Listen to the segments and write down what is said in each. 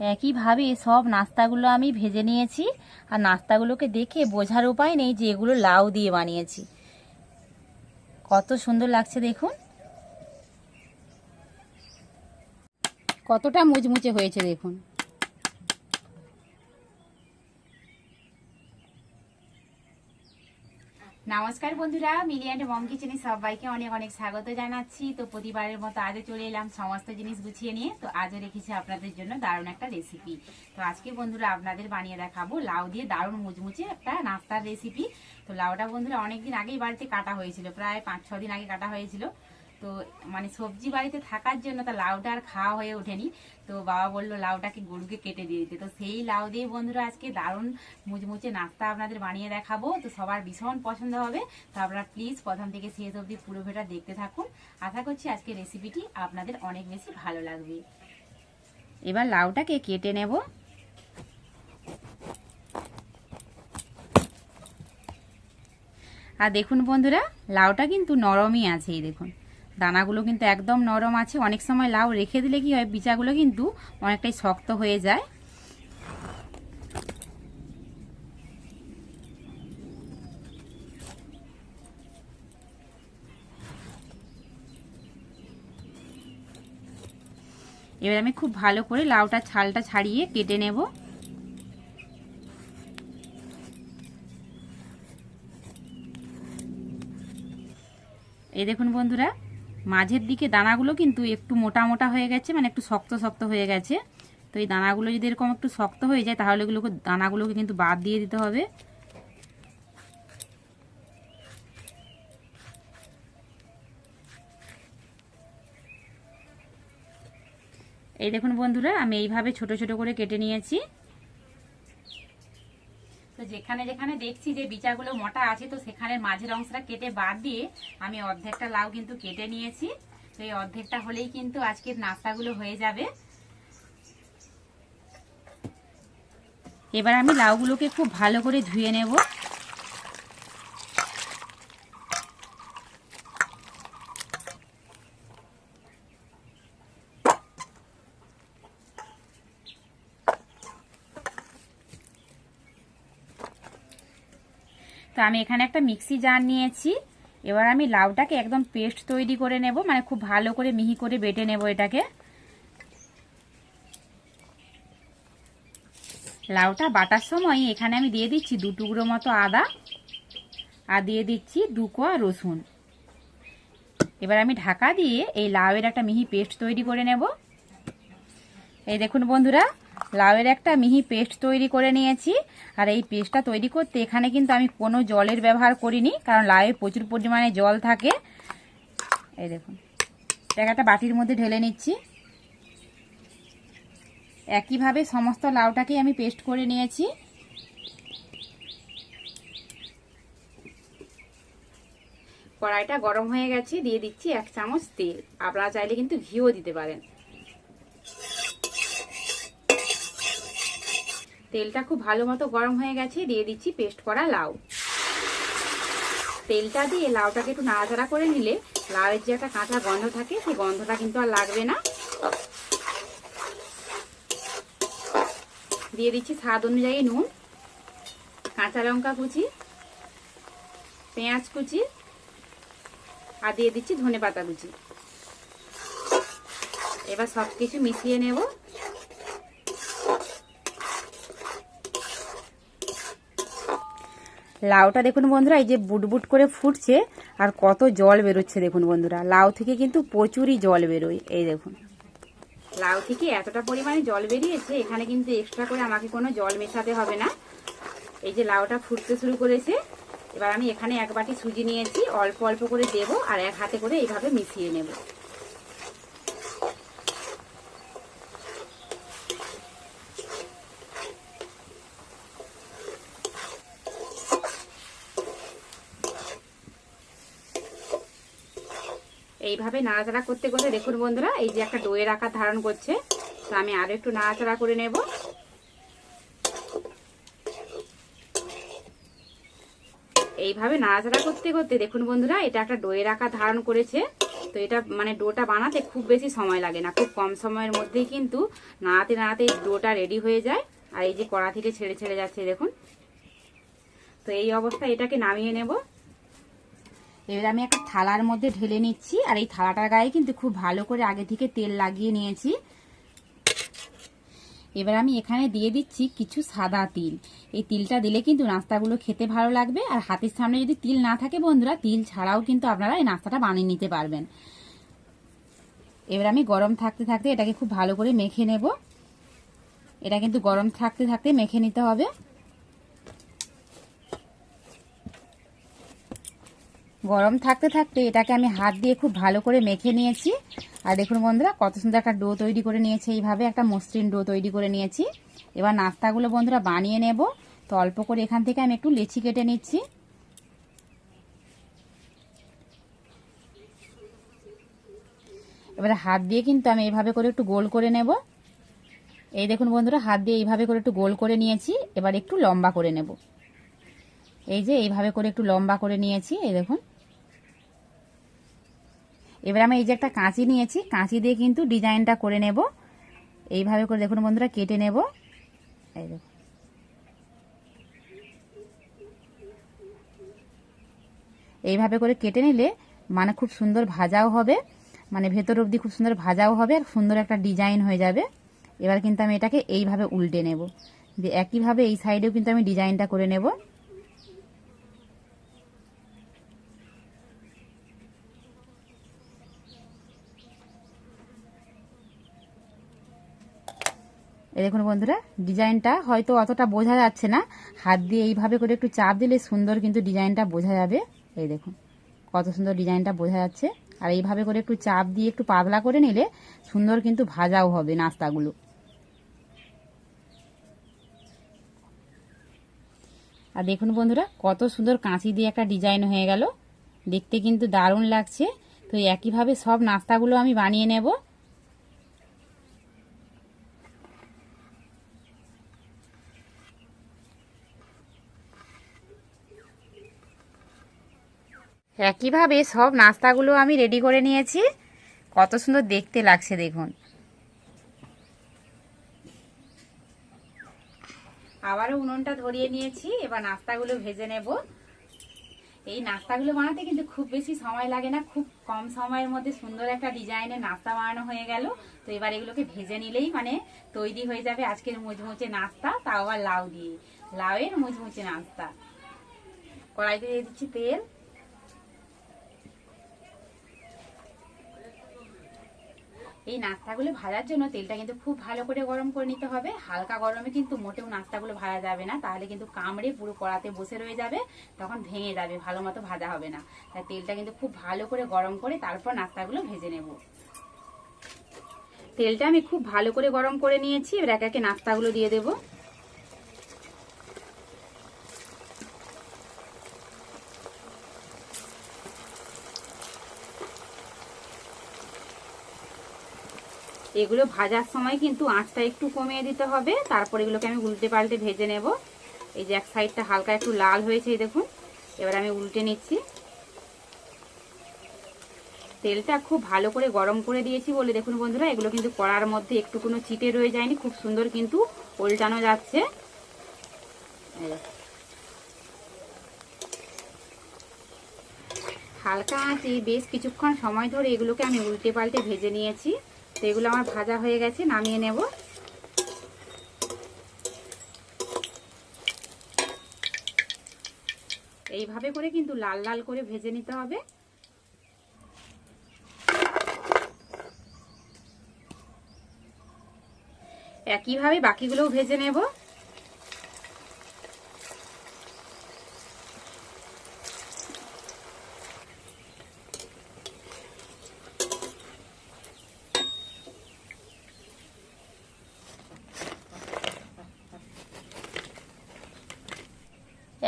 একইভাবে সব নাস্তাগুলো আমি ভেজে নিয়েছি আর নাস্তাগুলোকে দেখে বোঝার উপায় নেই যে এগুলো লাউ দিয়ে বানিয়েছি। কত সুন্দর লাগছে দেখুন। কতটা মুচমুচে হয়েছে দেখুন। নমস্কার বন্ধুরা, মিলি অ্যান্ড মম কিচেনে সবাইকে অনেক অনেক স্বাগত জানাচ্ছি। তো প্রতিবারের মতো আজও চলে এলাম সমস্ত জিনিস গুছিয়ে নিয়ে। তো আজও রেখেছি আপনাদের জন্য দারুণ একটা রেসিপি তো আজকে বন্ধুরা আপনাদের বানিয়ে দেখাবো লাউ দিয়ে দারুণ মুচমুচে একটা নাস্তার রেসিপি তো লাউটা বন্ধুরা অনেকদিন আগেই বাড়িতে কাটা হয়েছিল, প্রায় পাঁচ ছ দিন আগে কাটা হয়েছিল। তো মানে সবজি বাড়িতে থাকার জন্য তা লাউটা আর খাওয়া হয়ে ওঠেনি। তো বাবা বলল লাউটাকে গরুকে কেটে দিয়ে দিতে। তো সেই লাউ দিয়ে বন্ধুরা আজকে দারুণ মুচমুচে নাস্তা আপনাদের বানিয়ে দেখাবো। তো সবার ভীষণ পছন্দ হবে। তো আপনারা প্লিজ প্রথম থেকে শেষ অবধি পুরো ভেটা দেখতে থাকুন। আশা করছি আজকে রেসিপিটি আপনাদের অনেক বেশি ভালো লাগবে। এবার লাউটাকে কেটে নেব। আর দেখুন বন্ধুরা, লাউটা কিন্তু নরমই আছে, এই দেখুন। দানাগুলো কিন্তু একদম নরম আছে। অনেক সময় লাউ রেখে দিলে কি হয়, বিচাগুলো কিন্তু অনেকটাই শক্ত হয়ে যায়। এবার আমি খুব ভালো করে লাউটা, ছালটা ছাড়িয়ে কেটে নেব। এই দেখুন বন্ধুরা মাঝের দিকে দানাগুলো কিন্তু একটু মোটা মোটা হয়ে গেছে মানে একটু শক্ত শক্ত হয়ে গেছে। তো এই দানাগুলো যদি এরকম একটু শক্ত হয়ে যায়, তাহলে এগুলোকে, দানাগুলোকে কিন্তু বাদ দিয়ে দিতে হবে। এই দেখুন বন্ধুরা, আমি এইভাবে ছোট ছোট করে কেটে নিয়েছি। যেখানে যেখানে দেখছি যে বিচাগুলো মোটা আছে, তো সেখানে মাঝের অংশটা কেটে বাদ দিয়ে আমি অর্ধেকটা লাউ কিন্তু কেটে নিয়েছি। তো এই অর্ধেকটা হলেই কিন্তু আজকের নাস্তাগুলো হয়ে যাবে। এবার আমি লাউগুলোকে খুব ভালো করে ধুয়ে নেব। আমি এখানে একটা মিক্সি জার নিয়েছি। এবার আমি লাউটাকে একদম পেস্ট তৈরি করে নেব মানে খুব ভালো করে মিহি করে বেটে নেব এটাকে। লাউটা বাটার সময় এখানে আমি দিয়ে দিচ্ছি দু টুকরো মতো আদা আর দিয়ে দিচ্ছি দু কোয়া রসুন। এবার আমি ঢাকা দিয়ে এই লাউয়ের একটা মিহি পেস্ট তৈরি করে নেব। এই দেখুন বন্ধুরা লাউয়ের একটা মিহি পেস্ট তৈরি করে নিয়েছি। আর এই পেস্টটা তৈরি করতে এখানে কিন্তু আমি কোনো জলের ব্যবহার করিনি, কারণ লাউয়ে প্রচুর পরিমাণে জল থাকে। এই দেখুন এটাকে একটা বাটির মধ্যে ঢেলে নিচ্ছি। একইভাবে সমস্ত লাউটাকেই আমি পেস্ট করে নিয়েছি। কড়াইটা গরম হয়ে গেছে, দিয়ে দিচ্ছি এক চামচ তেল। আপনারা চাইলে কিন্তু ঘিও দিতে পারেন। তেলটা খুব ভালো মতো গরম হয়ে গেছে, দিয়ে দিচ্ছি পেস্ট করা লাউ। তেলটা দিয়ে লাউটাকে একটু নাড়াচাড়া করে নিলে লাউয়ের যে একটা কাঁচা গন্ধ থাকে, সেই গন্ধটা কিন্তু আর লাগবে না। দিয়ে দিচ্ছি স্বাদ অনুযায়ী নুন, কাঁচা লঙ্কা কুচি, পেঁয়াজ কুচি, আর দিয়ে দিচ্ছি ধনে পাতা কুচি। এবার সব কিছু মিশিয়ে নেব। লাউটা দেখুন বন্ধুরা, এই যে বুটবুট করে ফুটছে আর কত জল বেরোচ্ছে দেখুন বন্ধুরা। লাউ থেকে কিন্তু প্রচুরই জল বেরোয়, এই দেখুন। লাউ থেকে এতটা পরিমাণে জল বেরিয়েছে, এখানে কিন্তু এক্সট্রা করে আমাকে কোনো জল মেশাতে হবে না। এই যে লাউটা ফুটতে শুরু করেছে, এবার আমি এখানে এক বাটি সুজি নিয়েছি, অল্প অল্প করে দেব আর এক হাতে করে এইভাবে মিশিয়ে নেব। এইভাবে নাড়াচাড়া করতে করতে দেখুন বন্ধুরা, এই যে একটা ডোয়ের আকার ধারণ করছে। তো আমি আরও একটু নাড়াচাড়া করে নেব। এইভাবে নাড়াচাড়া করতে করতে দেখুন বন্ধুরা, এটা একটা ডোয়ের আকার ধারণ করেছে। তো এটা মানে ডোটা বানাতে খুব বেশি সময় লাগে না, খুব কম সময়ের মধ্যেই কিন্তু নাড়াতে নাড়াতে ডোটা রেডি হয়ে যায়। আর এই যে কড়া থেকে ছেড়ে ছেড়ে যাচ্ছে, দেখুন। তো এই অবস্থায় এটাকে নামিয়ে নেব। এবার আমি একটা থালার মধ্যে ঢেলে নিচ্ছি, আর এই থালাটার গায়ে কিন্তু খুব ভালো করে আগে থেকে তেল লাগিয়ে নিয়েছি। এবার আমি এখানে দিয়ে দিচ্ছি কিছু সাদা তিল। এই তিলটা দিলে কিন্তু নাস্তাগুলো খেতে ভালো লাগবে, আর হাতের সামনে যদি তিল না থাকে বন্ধুরা, তিল ছাড়াও কিন্তু আপনারা এই নাস্তাটা বানিয়ে নিতে পারবেন। এবার আমি গরম থাকতে থাকতে এটাকে খুব ভালো করে মেখে নেব। এটা কিন্তু গরম থাকতে থাকতে মেখে নিতে হবে। গরম থাকতে থাকতে এটাকে আমি হাত দিয়ে খুব ভালো করে মেখে নিয়েছি। আর দেখুন বন্ধুরা, কত সুন্দর একটা ডো তৈরি করে নিয়েছে। এইভাবে একটা মসৃণ ডো তৈরি করে নিয়েছি। এবার নাস্তাগুলো বন্ধুরা বানিয়ে নেব। তো অল্প করে এখান থেকে আমি একটু লেচি কেটে নিচ্ছি। এবারে হাত দিয়ে কিন্তু আমি এইভাবে করে একটু গোল করে নেব। এই দেখুন বন্ধুরা, হাত দিয়ে এইভাবে করে একটু গোল করে নিয়েছি। এবার একটু লম্বা করে নেব। এই যে এইভাবে করে একটু লম্বা করে নিয়েছি, এই দেখুন। এবার আমি এই যে একটা কাঁচি নিয়েছি, কাঁচি দিয়ে কিন্তু ডিজাইনটা করে নেব। এইভাবে করে দেখুন বন্ধুরা, কেটে নেব। এই এইভাবে করে কেটে নিলে মানে খুব সুন্দর ভাজাও হবে মানে ভেতর অবধি খুব সুন্দর ভাজাও হবে, আর সুন্দর একটা ডিজাইন হয়ে যাবে। এবার কিন্তু আমি এটাকে এইভাবে উল্টে নেব। যে একইভাবে এই সাইডেও কিন্তু আমি ডিজাইনটা করে নেব। এই দেখুন বন্ধুরা, ডিজাইনটা হয়তো অতটা বোঝা যাচ্ছে না। হাত দিয়ে এইভাবে করে একটু চাপ দিলে সুন্দর কিন্তু ডিজাইনটা বোঝা যাবে। এই দেখুন, কত সুন্দর ডিজাইনটা বোঝা যাচ্ছে। আর এইভাবে করে একটু চাপ দিয়ে একটু পাতলা করে নিলে সুন্দর কিন্তু ভাজাও হবে নাস্তাগুলো। আর দেখুন বন্ধুরা, কত সুন্দর কাঁচি দিয়ে একটা ডিজাইন হয়ে গেল। দেখতে কিন্তু দারুণ লাগছে। তো একইভাবে সব নাস্তাগুলো আমি বানিয়ে নেব। একইভাবে সব নাস্তাগুলো আমি রেডি করে নিয়েছি। কত সুন্দর দেখতে লাগছে, দেখুন। আবারও উনুনটা ধরিয়ে নিয়েছি, এবার নাস্তাগুলো ভেজে নেব। এই নাস্তাগুলো বানাতে কিন্তু খুব বেশি সময় লাগে না, খুব কম সময়ের মধ্যে সুন্দর একটা ডিজাইনের নাস্তা বানানো হয়ে গেল। তো এবার এগুলোকে ভেজে নিলেই মানে তৈরি হয়ে যাবে আজকের মুচমুচে নাস্তা, তাও আবার লাউ দিয়ে। লাউয়ের মুচমুচে নাস্তা। কড়াইতে দিয়ে দিচ্ছি তেল। এই নাস্তাগুলো ভাজার জন্য তেলটা কিন্তু খুব ভালো করে গরম করে নিতে হবে। হালকা গরমে কিন্তু মোটেও নাস্তাগুলো ভাজা যাবে না। তাহলে কিন্তু কামড়ে পুরো কড়াতে বসে রয়ে যাবে, তখন ভেঙে যাবে, ভালো মতো ভাজা হবে না। তাই তেলটা কিন্তু খুব ভালো করে গরম করে তারপর নাস্তাগুলো ভেজে নেব। তেলটা আমি খুব ভালো করে গরম করে নিয়েছি, এবার একে একে নাস্তাগুলো দিয়ে দেবো। এগুলো ভাজার সময় কিন্তু আঁচটা একটু কমিয়ে দিতে হবে। তারপর এগুলোকে আমি উল্টে পাল্টে ভেজে নেব। এই যে এক সাইডটা হালকা একটু লাল হয়েছে দেখুন। এবার আমি উল্টে নিচ্ছি। তেলটা খুব ভালো করে গরম করে দিয়েছি বলে দেখুন বন্ধুরা, এগুলো কিন্তু কড়ার মধ্যে একটু কোনো চিটে রয়ে যায়নি, খুব সুন্দর কিন্তু উল্টানো যাচ্ছে। হালকা আঁচে বেশ কিছুক্ষণ সময় ধরে এগুলোকে আমি উল্টে পাল্টে ভেজে নিয়েছি। তো এগুলো আমার ভাজা হয়ে গেছে, নামিয়ে নেব। এইভাবে করে কিন্তু লাল লাল করে ভেজে নিতে হবে। একইভাবে বাকিগুলোও ভেজে নেব।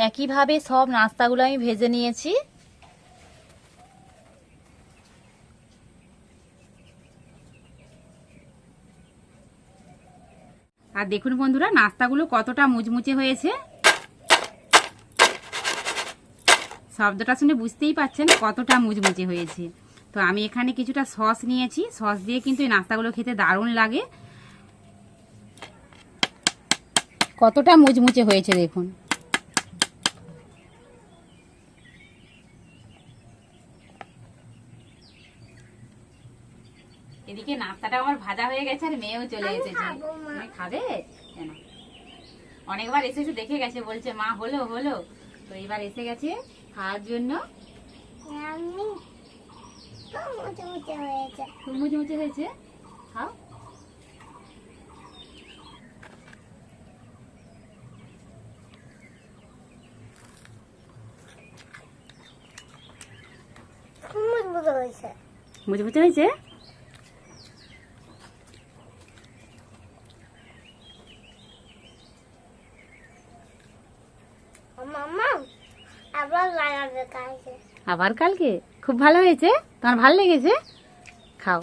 একইভাবে সব নাস্তাগুলো আমি ভেজে নিয়েছি। আর দেখুন বন্ধুরা, নাস্তাগুলো কতটা মুচমুচে হয়েছে। শব্দটা শুনে বুঝতেই পাচ্ছেন কতটা মুচমুচে হয়েছে। তো আমি এখানে কিছুটা সস নিয়েছি। সস দিয়ে কিন্তু এই নাস্তাগুলো খেতে দারুণ লাগে। কতটা মুচমুচে হয়েছে দেখুন। এদিকে আমার ভাজা হয়ে গেছে আর মেয়েও চলে এসেছে। খাব, কেন অনেকবার এসে এসে দেখে গেছে বলছে মা হলো হলো। তো এবার এসে গেছে খাওয়ার জন্য। মুচে মুচে হয়েছে। খাও। মুচমুচে হয়েছে মুচমুচে হয়েছে মামা আবার কালকে? খুব ভালো হয়েছে? তোমার ভালো লেগেছে? খাও।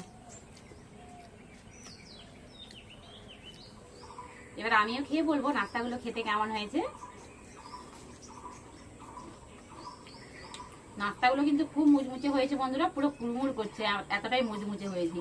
এবার আমিও খেয়ে বলব নাস্তাগুলো খেতে কেমন হয়েছে। নাস্তাগুলো কিন্তু খুব মুচমুচে হয়েছে বন্ধুরা পুরো কুড়মুড় করছে এতটাই মুচমুচে হয়েছে।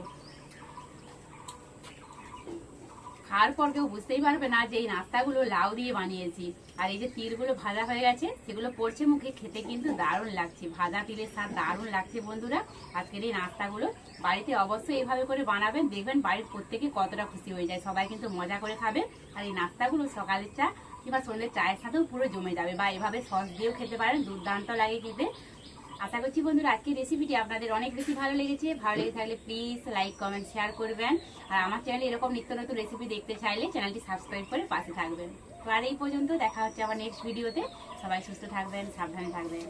খাওয়ার পর কেউ বুঝতেই পারবে না যে এই নাস্তাগুলো লাউ দিয়ে বানিয়েছি। আর এই যে তিলগুলো ভাজা হয়ে গেছে, সেগুলো পড়ছে মুখে, খেতে কিন্তু দারুণ লাগছে। ভাজা তিলের স্বাদ দারুণ লাগছে বন্ধুরা। আজকের এই নাস্তাগুলো বাড়িতে অবশ্যই এইভাবে করে বানাবেন। দেখবেন বাড়ির প্রত্যেকে কতটা খুশি হয়ে যায়। সবাই কিন্তু মজা করে খাবে। আর এই নাস্তাগুলো সকালের চা কিংবা সন্ধ্যের চায়ের সাথেও পুরো জমে যাবে বা এভাবে সস দিয়েও খেতে পারেন। দুর্দান্ত লাগে খেতে। আশা করছি বন্ধুরা আজকের রেসিপিটি আপনাদের অনেক বেশি ভালো লেগেছে। ভালো লেগে থাকলে প্লিজ লাইক কমেন্ট শেয়ার করবেন। আর আমার চ্যানেলে এরকম নিত্য নতুন রেসিপি দেখতে চাইলে চ্যানেলটি সাবস্ক্রাইব করে পাশে থাকবেন। তো আর এই পর্যন্ত দেখা হচ্ছে আমার নেক্সট ভিডিওতে সবাই সুস্থ থাকবেন সাবধানে থাকবেন।